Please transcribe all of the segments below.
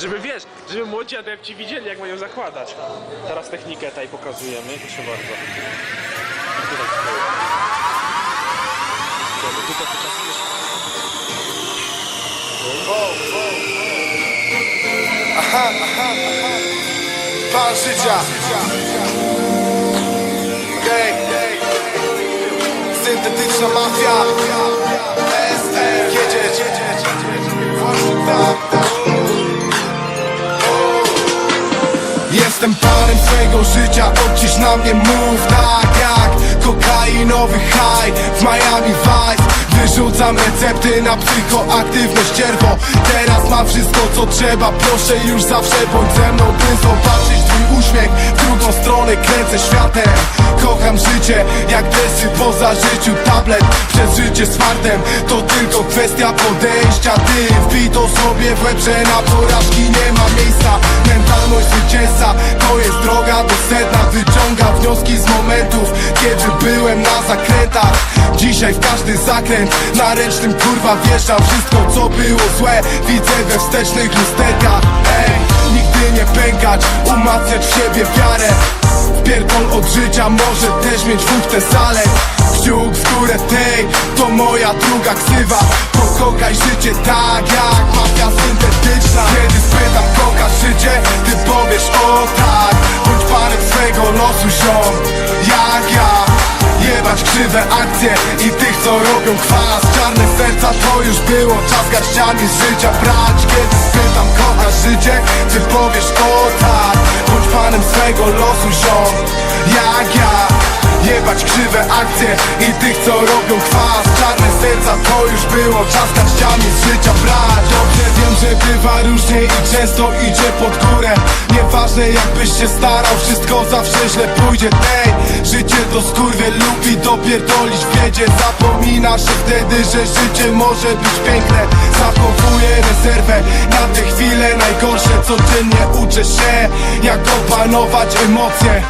Żeby wiesz, żeby młodzi adepci widzieli jak mają zakładać. Teraz technikę tutaj pokazujemy, proszę bardzo. I tutaj pokazujesz. Pan życia. Okej Syntetyczna mafia. SM Jedziesz Jestem panem swojego życia, odcisz na mnie mów Tak jak kokainowy high w Miami Vice Wyrzucam recepty na psychoaktywność czerwo Teraz mam wszystko co trzeba, proszę już zawsze bądź ze mną By zobaczyć twój uśmiech, w drugą stronę kręcę światem. Kocham życie, jak desy poza życiu. Tablet Przez życie z fartem, to tylko kwestia podejścia. Ty wbij to sobie w łeb, że na porażki nie ma miejsca. Mentalność zwycięzca, to jest droga do sedna. Wyciąga wnioski z momentów, kiedy byłem na zakrętach Dzisiaj w każdy zakręt, na ręcznym kurwa wjeżdżam Wszystko co było złe, widzę we wstecznych lusterkach Ej, nigdy nie pękać, umacniać w siebie wiarę. Pierdol od życia może też mieć wódkę zalet Kciuk w górę tej, to moja druga ksywa. Pokochaj życie tak jak mafia syntetyczna. Kiedy spytam kochasz życie, ty powiesz o tak. Bądź panem swego losu ziom, krzywe akcje i tych co robią kwas. Czarne serca to już było, czas garściami z życia brać. Kiedy spytam kochasz życie, ty powiesz o tak? Bądź panem swego losu ziom, jak ja Jebać krzywe akcje i tych co robią kwas. Czarne serca to już było, czas garściami z życia brać. Dobrze wiem, że bywa różnie i często idzie pod górę. Nieważne jakbyś się starał, wszystko zawsze źle pójdzie. Tej, życie to skurwie lubi dopierdolić w biedzie Zapominasz się wtedy, że życie może być piękne. Zachowuję rezerwę na te chwile najgorsze. Codziennie uczę się, jak opanować emocje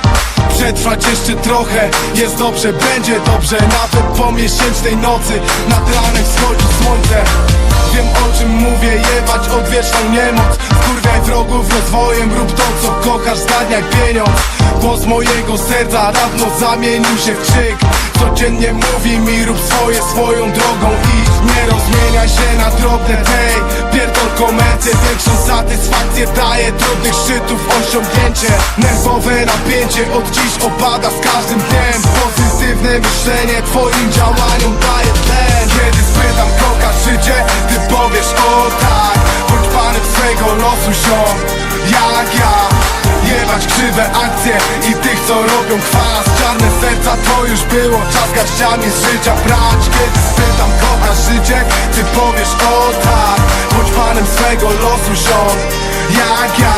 Przetrwać jeszcze trochę, jest dobrze, będzie dobrze. Nawet po miesięcznej nocy, nad ranem wschodzi słońce. Wiem o czym mówię, jebać odwieczną niemoc. Wkurwiaj wrogów rozwojem, rób to co kochasz, zgadniaj pieniądz Głos mojego serca dawno zamienił się w krzyk. Codziennie mówi mi rób swoje swoją drogą Idź, nie rozmieniaj się na drobne tej Pierdol komercję, większą satysfakcję daje. Trudnych szczytów osiągnięcie. Nerwowe napięcie od dziś opada z każdym dniem. Pozytywne myślenie twoim działaniom daje Krzywe akcje i tych co robią kwas. Czarne serca to już było, czas garściami z życia brać Kiedy spytam kochasz życie, ty powiesz o tak Bądź panem swego losu ziom, jak ja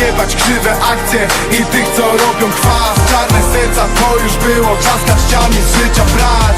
Jebać krzywe akcje i tych co robią kwas. Czarne serca to już było, czas garściami z życia brać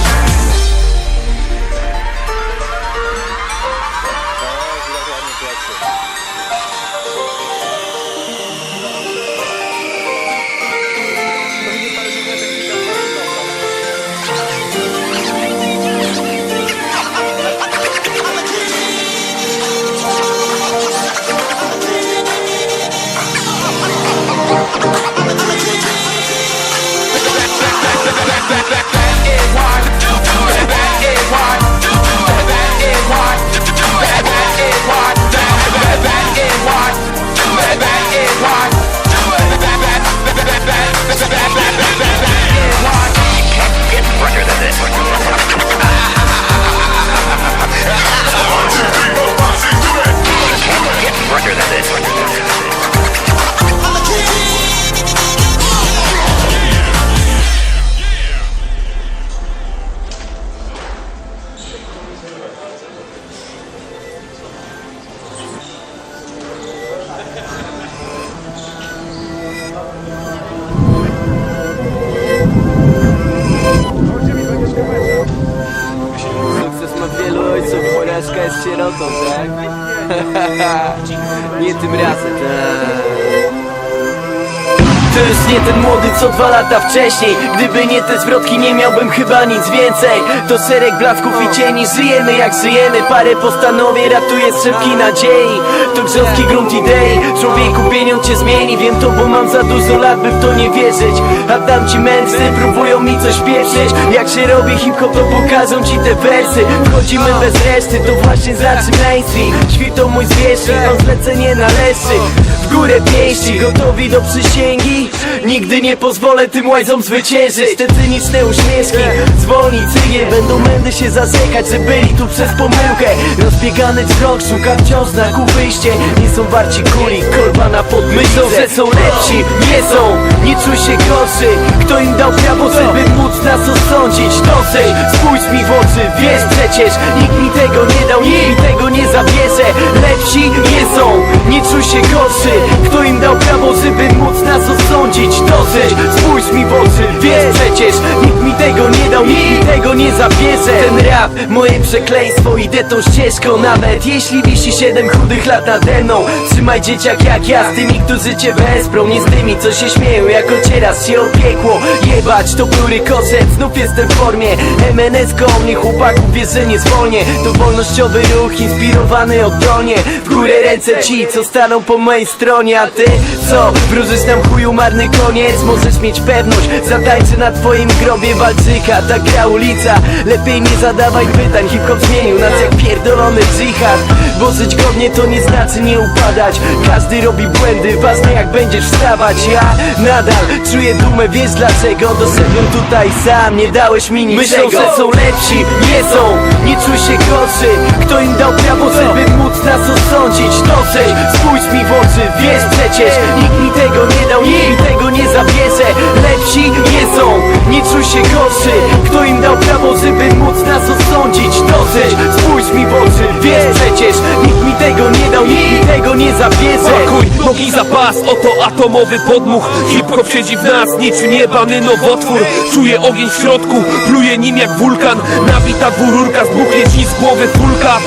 porażka jest sierotą, tak? Nie tym razem, tak? To nie ten młody co dwa lata wcześniej. Gdyby nie te zwrotki nie miałbym chyba nic więcej. To szereg blasków i cieni Żyjemy jak żyjemy. Parę postanowień ratuje strzepki nadziei To grząski grunt idei. Człowieku pieniądz cię zmieni. Wiem to bo mam za dużo lat by w to nie wierzyć. A tam ci mędrcy próbują mi coś pieprzyć. Jak się robi hip-hop to pokażą ci te wersy. Wchodzimy bez reszty to właśnie znaczy mainstream. Świtą mój zwierzchnik on zlecenie należy W górę pięści gotowi do przysięgi Nigdy nie pozwolę tym łajzom zwyciężyć. Te cyniczne uśmieszki Zwolni cygiel. Będą mędy się zasekać Że byli tu przez pomyłkę. Rozbiegany wzrok Szuka wciąż znaku wyjście Nie są warci kuli Kolba na podmyślą że są lepsi Nie są. Nie czuj się gorszy. Kto im dał prawo żeby móc nas osądzić? Dosyć. Spójrz mi w oczy Wiesz przecież. Nikt mi tego nie dał Nikt mi tego nie zabierze. Lepsi nie są. Nie czuj się gorszy. Kto im dał prawo żeby móc nas osądzić Dosyć Spójrz mi w oczy Wiesz przecież Nikt mi tego nie dał Nikt mi tego nie zabierze. Ten rap Moje przekleństwo Idę tą ścieżką Nawet jeśli wisi siedem chudych lat nade mną. Trzymaj dzieciak jak ja Z tymi, którzy cię wesprą Nie z tymi, co się śmieją Jak ocierasz się o piekło. Jebać to plury koszet Znów jestem w formie. MNS go mnie chłopaków wiesz, że nie zwolnię. To wolnościowy ruch Inspirowany oddolnie W górę ręce ci, co staną po mojej stronie A ty, co? Wróżysz nam chuju marny koniec Możesz mieć pewność. Zatańczę na twoim grobie walczyka Ta gra ulica. Lepiej nie zadawaj pytań Hip-hop zmienił nas jak pierdolony dżihad. Bo żyć godnie to nie znaczy nie upadać. Każdy robi błędy Ważne jak będziesz wstawać. Ja nadal czuję dumę Wiesz dlaczego? Doszedłem tutaj sam Nie dałeś mi niczego. Myślą, że są lepsi Nie są. Nie czuj się gorszy. Kto im dał prawo, żeby móc nas osądzić? Dosyć. Spójrz mi w oczy Wiesz przecież. Nikt mi tego nie dał. Nikt mi tego nie zabierze Lepsi nie są. Nie czuj się gorszy Kto im dał prawo, żeby móc nas osądzić. Dosyć Spójrz mi w oczy Wiesz przecież Nikt mi tego nie dał Nikt tego nie zabierze Pakuj nogi za pas, oto atomowy podmuch. Hip-hop siedzi w nas, niczym jebany nowotwór. Czuję ogień w środku, pluje nim jak wulkan. Nabita dwururka, zbuchnie ci z głowy kulka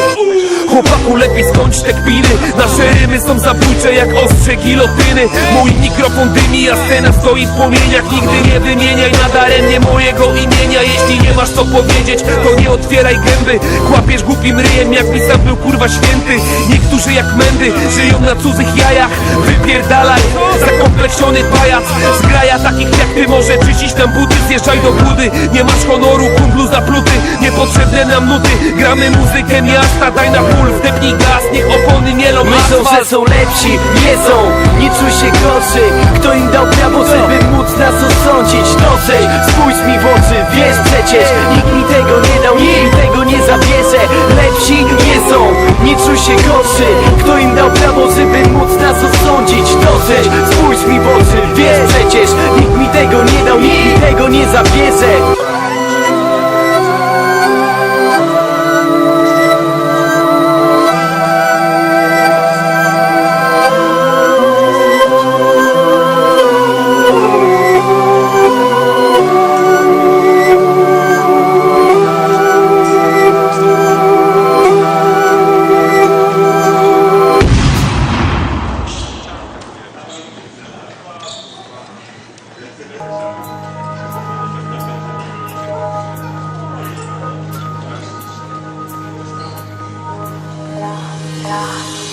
Chłopaku lepiej skończ te kpiny. Nasze rymy są zabójcze jak ostrze gilotyny. Mój mikrofon dymi, a scena stoi w płomieniach. Nigdy nie wymieniaj nadaremnie mojego imienia. Jeśli nie masz co powiedzieć, to nie otwieraj gęby. Kłapiesz głupim ryjem, jak sam był kurwa święty. Niektórzy jak mędy, żyją na cudzych jajach. Wypierdalaj, zakompleksiony pajac. Zgraja takich jak ty może czyścić nam buty. Zjeżdżaj do budy, nie masz honoru, kumplu zapluty. Niepotrzebne nam nuty, gramy muzykę miasta Daj na pól, wdepnij gaz, niech opony mielą Myślą, że są lepsi, nie są. Nie czuj się gorszy. Kto im dał prawo, żeby móc nas osądzić? Dosyć, spójrz mi w oczy Wiesz przecież, nikt mi tego nie dał Nikt mi tego nie zabierze. Lepsi nie są. Nie czuj się gorszy. Kto im dał prawo, żeby móc nas osądzić Dosyć, spójrz mi w oczy Wiesz przecież, nikt mi tego nie dał Nikt mi tego nie zabierze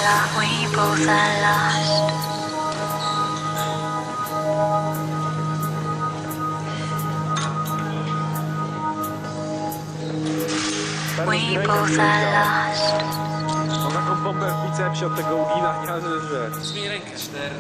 We both lost. We both lost. Taką w od tego uginania, że... że... Super,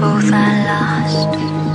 both are lost.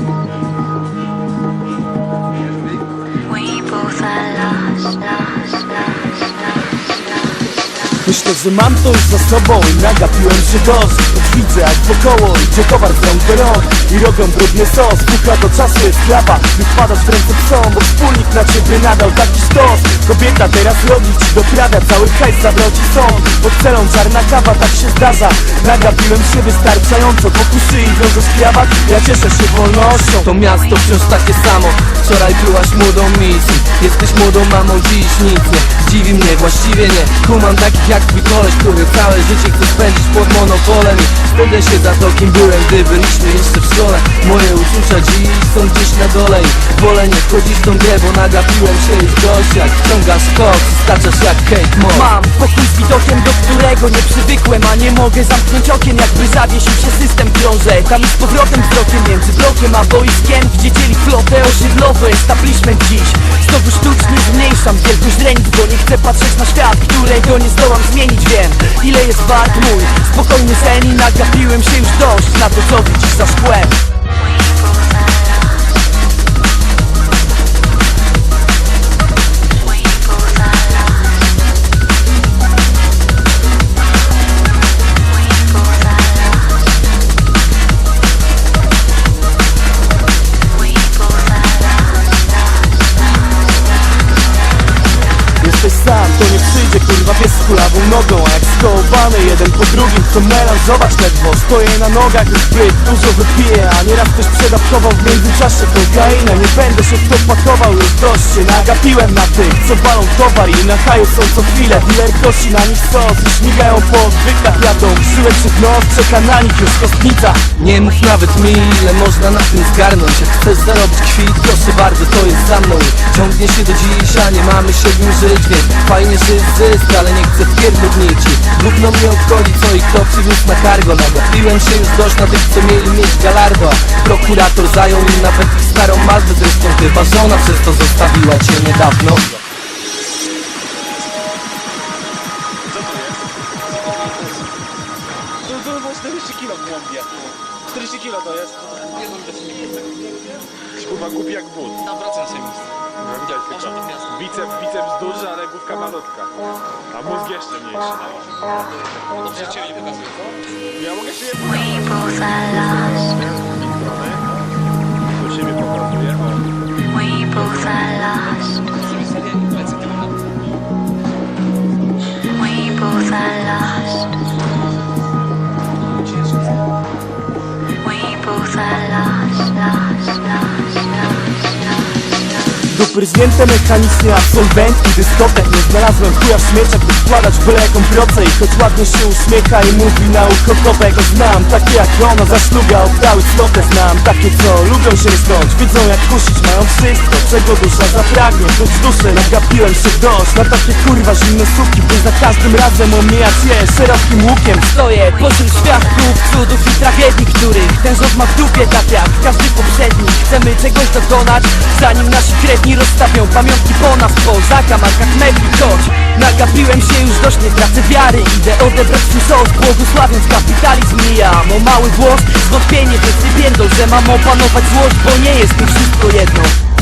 Myślę, że mam to już za sobą i nagapiłem się dość. Widzę jak wokoło idzie towar z rąk do rąk I robią brudny sos, pucha do czasu jest chlaba By wpadać w ręce psom, bo wspólnik na ciebie nadał taki sztos. Kobieta teraz robi ci doprawia, cały hajs zabrał ci sąd. Pod celą czarna kawa, tak się zdarza. Nagapiłem się wystarczająco, pokusy i wiążesz krawat. Ja cieszę się wolnością. To miasto wciąż takie samo. Wczoraj byłaś młodą misji Jesteś młodą mamą, dziś nic nie. Zdziwi mnie, właściwie nie. Kumam takich jak twój koleś, który całe życie chce spędzić pod monopolem. Wstydzę się za to, kim byłem, gdy byliśmy jeszcze w szkole Moje uczucia dziś są gdzieś na dole wolę nie wchodzić w tą grę, bo nagapiłem się już dość Jak wciągasz koks staczasz jak Kate Moss. Mam pokój z widokiem, do którego nie przywykłem A nie mogę zamknąć okien, jakby zawiesił się system krążę Tam i z powrotem wzrokiem między blokiem a boiskiem Gdzie dzieli flotę osiedlowy establishment dziś Znowu sztucznie zmniejszam wielkość ręki Bo nie chcę patrzeć na świat, którego nie zdołam zmienić. Wiem, ile jest wart mój spokojny sen I nagapiłem się już dość na to, co widzisz za szkłem to melan. Zobacz ledwo, stoję na nogach już zbyt dużo wypiję A nieraz ktoś przedawkował w międzyczasie kokainę Nie będę się w to pakował, już się nagapiłem na tych Co walą towar i na haju są co chwilę Dealer kosi na nich sos i śmigają po odwyklach Jadą. Krzyłek przed nos, czeka na nich już kostnica. Nie mów nawet mi, ile można na tym zgarnąć. Jak chcesz zarobić kwit, proszę bardzo, to jest za mną. Ciągnie się do dziś, a nie mamy siedmiu żyć Więc fajnie, jest zysk, ale nie chcę pierdolnić Gówno mnie obchodzi, co i kto przywiózł na cargo Nagapiłem się już dość na tych, co mieli mieć galardo Prokurator zajął im nawet ich starą Mazdę Zresztą chyba żona przez to zostawiła cię niedawno To, to było 40 kilo w głąbie. 40 kilo to jest. Nie wiem, Kurwa głupi jak but. Tam wracam sobie miejsce. No widać to miasto. Biceps, duży, ale główka malutka. A mózg jeszcze mniejszy. Dobrze, ciebie nie pokazuję. Ja mogę się je We both are lost. We both are lost. We both are lost. We both are lost, lost. Dopryznięte mechanicznie absolwentki dyskotek Nie znalazłem. Chuja w śmieciach, by wkładać byle jaką procę I choć ładnie się uśmiecha i mówi na ucho kopek Znam. Takie jak ona, zaszluga, oddały stopę Znam. Takie co lubią się rysnąć Wiedzą jak kusić, mają wszystko, czego dusza zapragnie. Choć duszę, nagapiłem się dość Na takie kurwa zimne suki, by za każdym razem omijać je szerokim łukiem. Stoję pośród świadków, cudów i tragedii, których ten rząd ma w dupie tak jak każdy poprzedni. Chcemy czegoś dokonać, zanim nasi krewni rozstawią pamiątki po nas po zakamarkach mebli Choć nagapiłem się już dość, nie tracę wiary. Idę odebrać swój sos, błogosławiąc kapitalizm. Mijam o mały włos, zwątpienie, więc nie pierdol, że mam opanować złość Bo nie jest mi wszystko jedno